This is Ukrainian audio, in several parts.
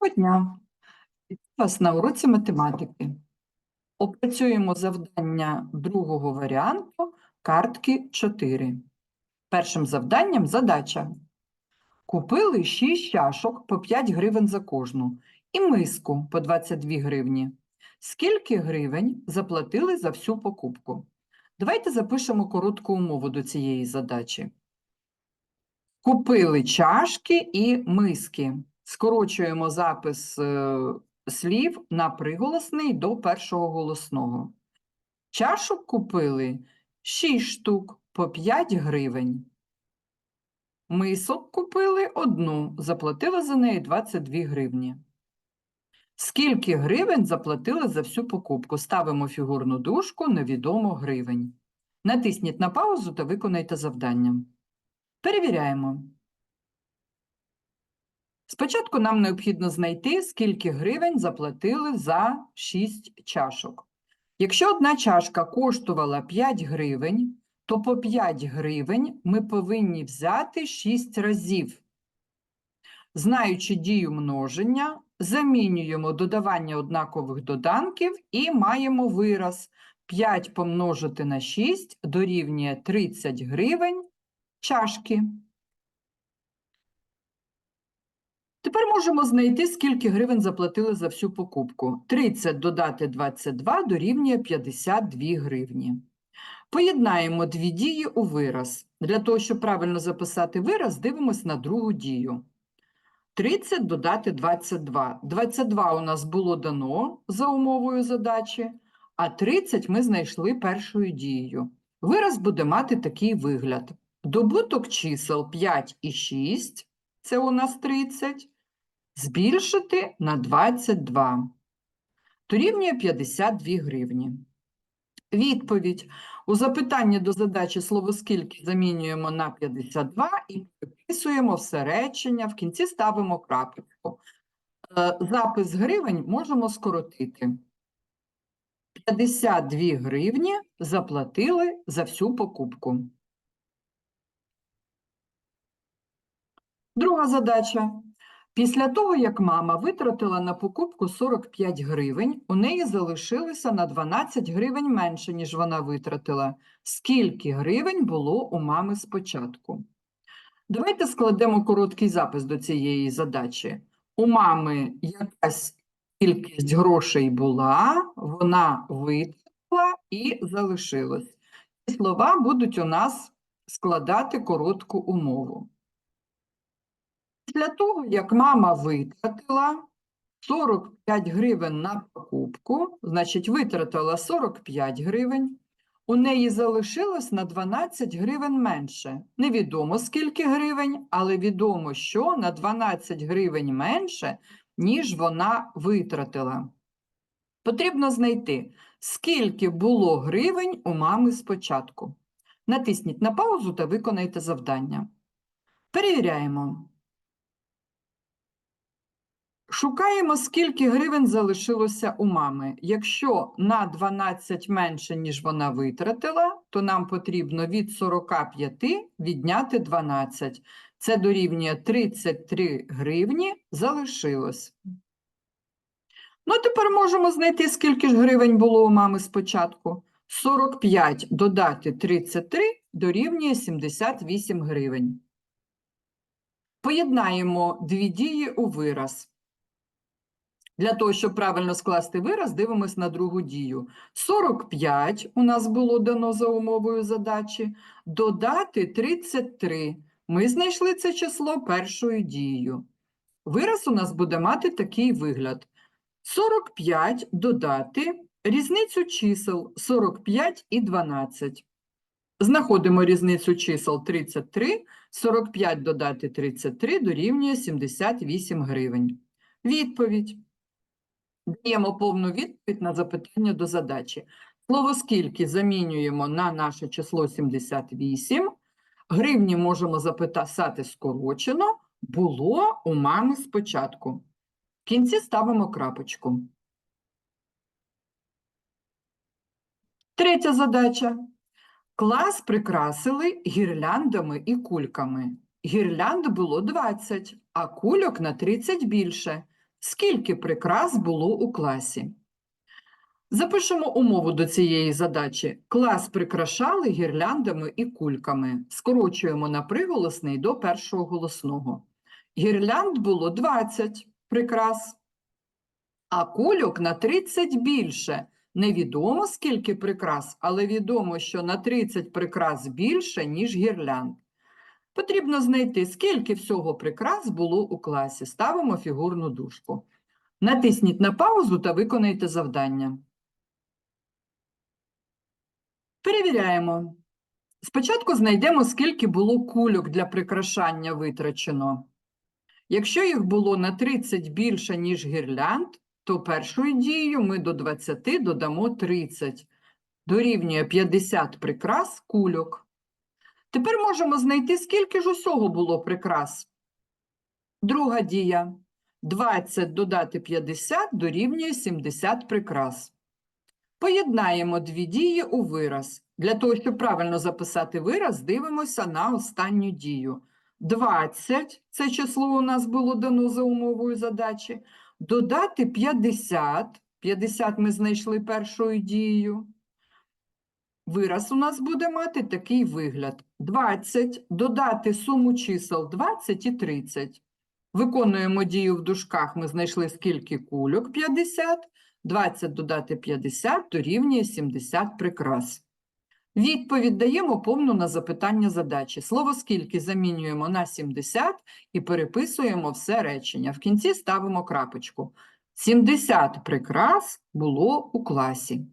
Доброго дня! Вас на уроці математики. Опрацюємо завдання другого варіанту картки 4. Першим завданням задача. Купили 6 чашок по 5 гривень за кожну і миску по 22 гривні. Скільки гривень заплатили за всю покупку? Давайте запишемо коротку умову до цієї задачі. Купили чашки і миски. Скорочуємо запис е, слів на приголосний до першого голосного. Чашок купили 6 штук по 5 гривень. Мисок купили одну, заплатили за неї 22 гривні. Скільки гривень заплатили за всю покупку? Ставимо фігурну дужку невідомо гривень. Натисніть на паузу та виконайте завдання. Перевіряємо. Спочатку нам необхідно знайти, скільки гривень заплатили за 6 чашок. Якщо одна чашка коштувала 5 гривень, то по 5 гривень ми повинні взяти 6 разів. Знаючи дію множення, замінюємо додавання однакових доданків і маємо вираз 5 помножити на 6 дорівнює 30 гривень чашки. Тепер можемо знайти, скільки гривень заплатили за всю покупку. 30 додати 22 дорівнює 52 гривні. Поєднаємо дві дії у вираз. Для того, щоб правильно записати вираз, дивимось на другу дію. 30 додати 22. 22 у нас було дано за умовою задачі, а 30 ми знайшли першою дією. Вираз буде мати такий вигляд. Добуток чисел 5 і 6, це у нас 30, збільшити на 22. Дорівнює 52 гривні. Відповідь. У запитанні до задачі слово «скільки» замінюємо на 52 і приписуємо все речення, в кінці ставимо крапочку. Е, Запис гривень можемо скоротити. 52 гривні заплатили за всю покупку. Друга задача. Після того, як мама витратила на покупку 45 гривень, у неї залишилося на 12 гривень менше, ніж вона витратила. Скільки гривень було у мами спочатку? Давайте складемо короткий запис до цієї задачі. У мами якась кількість грошей була, вона витратила і залишилось. Ці слова будуть у нас складати коротку умову. Після того, як мама витратила 45 гривень на покупку, значить, витратила 45 гривень, у неї залишилось на 12 гривень менше. Невідомо скільки гривень, але відомо, що на 12 гривень менше, ніж вона витратила. Потрібно знайти, скільки було гривень у мами спочатку. Натисніть на паузу та виконайте завдання. Перевіряємо. Шукаємо, скільки гривень залишилося у мами. Якщо на 12 менше, ніж вона витратила, то нам потрібно від 45 відняти 12. Це дорівнює 33 гривні залишилось. Ну, тепер можемо знайти, скільки ж гривень було у мами спочатку. 45 додати 33 дорівнює 78 гривень. Поєднаємо дві дії у вираз. Для того, щоб правильно скласти вираз, дивимось на другу дію. 45 у нас було дано за умовою задачі, додати 33. Ми знайшли це число першою дією. Вираз у нас буде мати такий вигляд. 45 додати різницю чисел 45 і 12. Знаходимо різницю чисел 33, 45 додати 33 дорівнює 78 гривень. Відповідь. Даємо повну відповідь на запитання до задачі. Слово «скільки» замінюємо на наше число 78. Гривні можемо записати скорочено. Було у мами спочатку. В кінці ставимо крапочку. Третя задача. Клас прикрасили гірляндами і кульками. Гірлянд було 20, а кульок на 30 більше. Скільки прикрас було у класі. Запишемо умову до цієї задачі. Клас прикрашали гірляндами і кульками. Скорочуємо на приголосний до першого голосного. Гірлянд було 20 прикрас, а кульок на 30 більше. Невідомо, скільки прикрас, але відомо, що на 30 прикрас більше, ніж гірлянд. Потрібно знайти, скільки всього прикрас було у класі. Ставимо фігурну дужку. Натисніть на паузу та виконайте завдання. Перевіряємо. Спочатку знайдемо, скільки було кульок для прикрашання витрачено. Якщо їх було на 30 більше, ніж гірлянд, то першою дією ми до 20 додамо 30. Дорівнює 50 прикрас кульок. Тепер можемо знайти, скільки ж усього було прикрас. Друга дія. 20 додати 50 дорівнює 70 прикрас. Поєднаємо дві дії у вираз. Для того, щоб правильно записати вираз, дивимося на останню дію. 20 – це число у нас було дано за умовою задачі. Додати 50. 50 ми знайшли першою дією. Вираз у нас буде мати такий вигляд. 20 додати суму чисел 20 і 30. Виконуємо дію в дужках, ми знайшли скільки кульок 50. 20 додати 50 дорівнює 70 прикрас. Відповідь даємо повну на запитання задачі. Слово «скільки» замінюємо на 70 і переписуємо все речення. В кінці ставимо крапочку. 70 прикрас було у класі.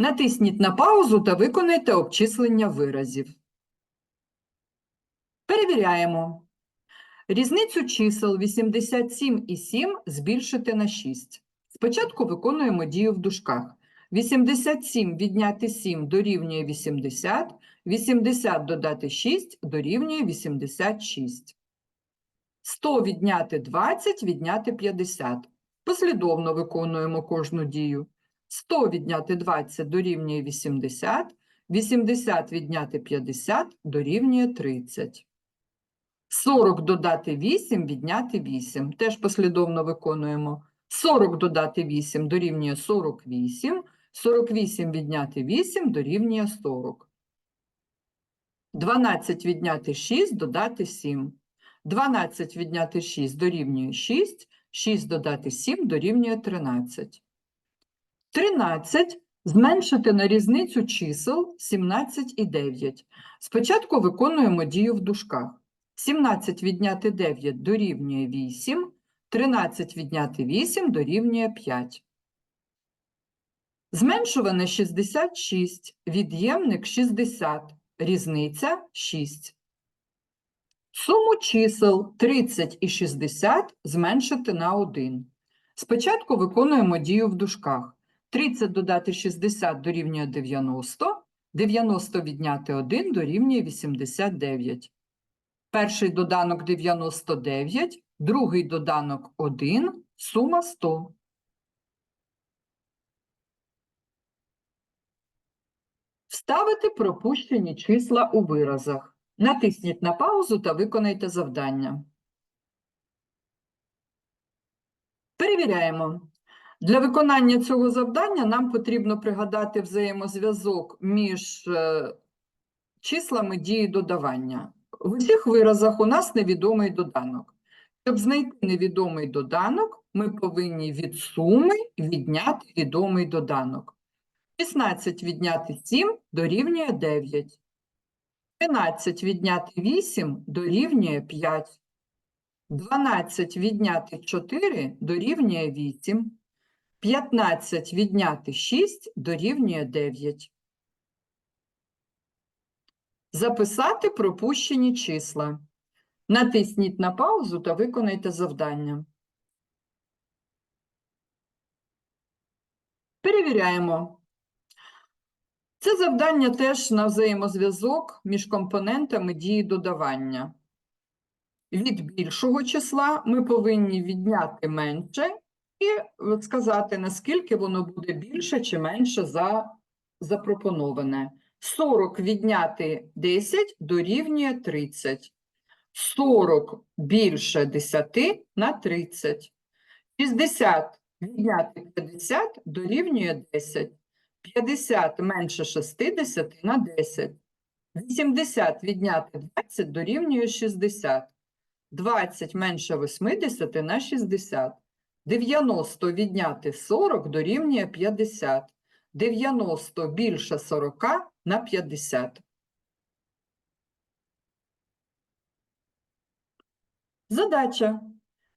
Натисніть на паузу та виконайте обчислення виразів. Перевіряємо. Різницю чисел 87 і 7 збільшити на 6. Спочатку виконуємо дію в дужках. 87 відняти 7 дорівнює 80, 80 додати 6 дорівнює 86. 100 відняти 20 відняти 50. Послідовно виконуємо кожну дію. 100 відняти 20 дорівнює 80, 80 відняти 50 дорівнює 30. 40 додати 8 відняти 8. Теж послідовно виконуємо. 40 додати 8 дорівнює 48, 48 відняти 8 дорівнює 40. 12 відняти 6 додати 7. 12 відняти 6 дорівнює 6, 6 додати 7 дорівнює 13. 13 зменшити на різницю чисел 17 і 9. Спочатку виконуємо дію в дужках. 17 відняти 9 дорівнює 8, 13 відняти 8 дорівнює 5. Зменшуване 66, від'ємник 60, різниця 6. Суму чисел 30 і 60 зменшити на 1. Спочатку виконуємо дію в дужках. 30 додати 60 дорівнює 90, 90 відняти 1 дорівнює 89. Перший доданок 99, другий доданок 1, сума 100. Вставити пропущені числа у виразах. Натисніть на паузу та виконайте завдання. Перевіряємо. Для виконання цього завдання нам потрібно пригадати взаємозв'язок між е, числами дії додавання. В усіх виразах у нас невідомий доданок. Щоб знайти невідомий доданок, ми повинні від суми відняти відомий доданок. 16 відняти 7 дорівнює 9. 13 відняти 8 дорівнює 5. 12 відняти 4 дорівнює 8. 15 відняти 6 дорівнює 9. Записати пропущені числа. Натисніть на паузу та виконайте завдання. Перевіряємо. Це завдання теж на взаємозв'язок між компонентами дії додавання. Від більшого числа ми повинні відняти менше от сказати, наскільки воно буде більше чи менше за запропоноване. 40 відняти 10 дорівнює 30. 40 більше 10 на 30. 60 відняти 50 дорівнює 10. 50 менше 60 на 10. 80 відняти 20 дорівнює 60. 20 менше 80 на 60. 90 відняти 40 дорівнює 50. 90 більше 40 на 50. Задача.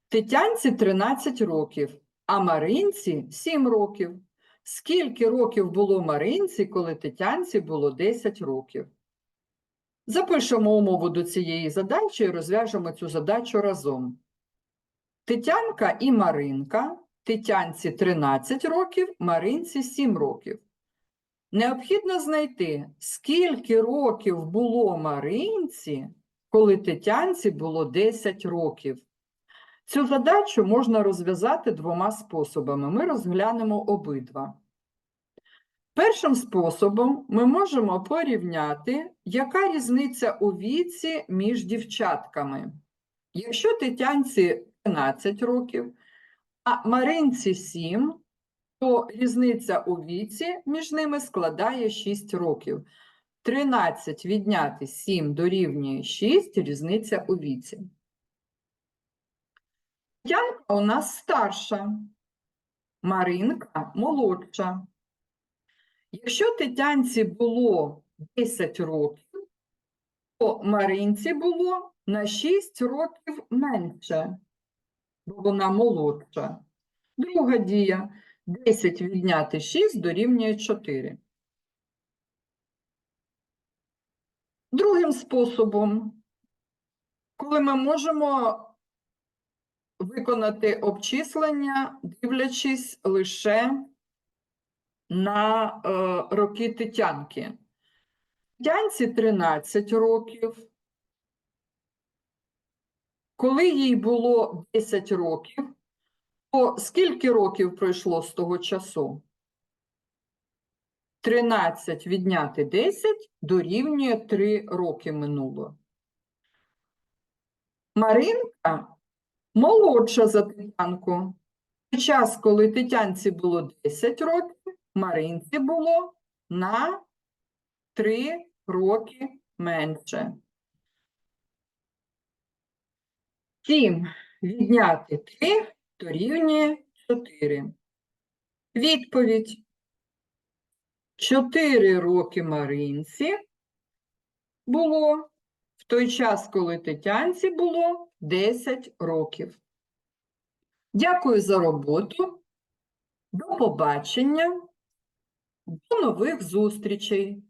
Тетянці 13 років, а Маринці 7 років. Скільки років було Маринці, коли Тетянці було 10 років? Запишемо умову до цієї задачі і розв'яжемо цю задачу разом. Тетянка і Маринка. Тетянці 13 років, Маринці 7 років. Необхідно знайти, скільки років було Маринці, коли Тетянці було 10 років. Цю задачу можна розв'язати двома способами. Ми розглянемо обидва. Першим способом ми можемо порівняти, яка різниця у віці між дівчатками. Якщо Тетянці 13 років, а Маринці 7, то різниця у віці між ними складає 6 років. 13 відняти 7 дорівнює 6, різниця у віці. Тетянка у нас старша, Маринка молодша. Якщо Тетянці було 10 років, то Маринці було на 6 років менше, бо вона молодша. Друга дія. 10 відняти 6 дорівнює 4. Другим способом, коли ми можемо виконати обчислення, дивлячись лише на е, роки Тетянки. Тетянці 13 років. Коли їй було 10 років, то скільки років пройшло з того часу? 13 відняти 10 дорівнює 3 роки минуло. Маринка молодша за Тетянку. В час, коли Тетянці було 10 років, Маринці було на 3 роки менше. 7 відняти 3 дорівнює 4. Відповідь. 4 роки Маринці було в той час, коли Тетянці було 10 років. Дякую за роботу. До побачення. До нових зустрічей.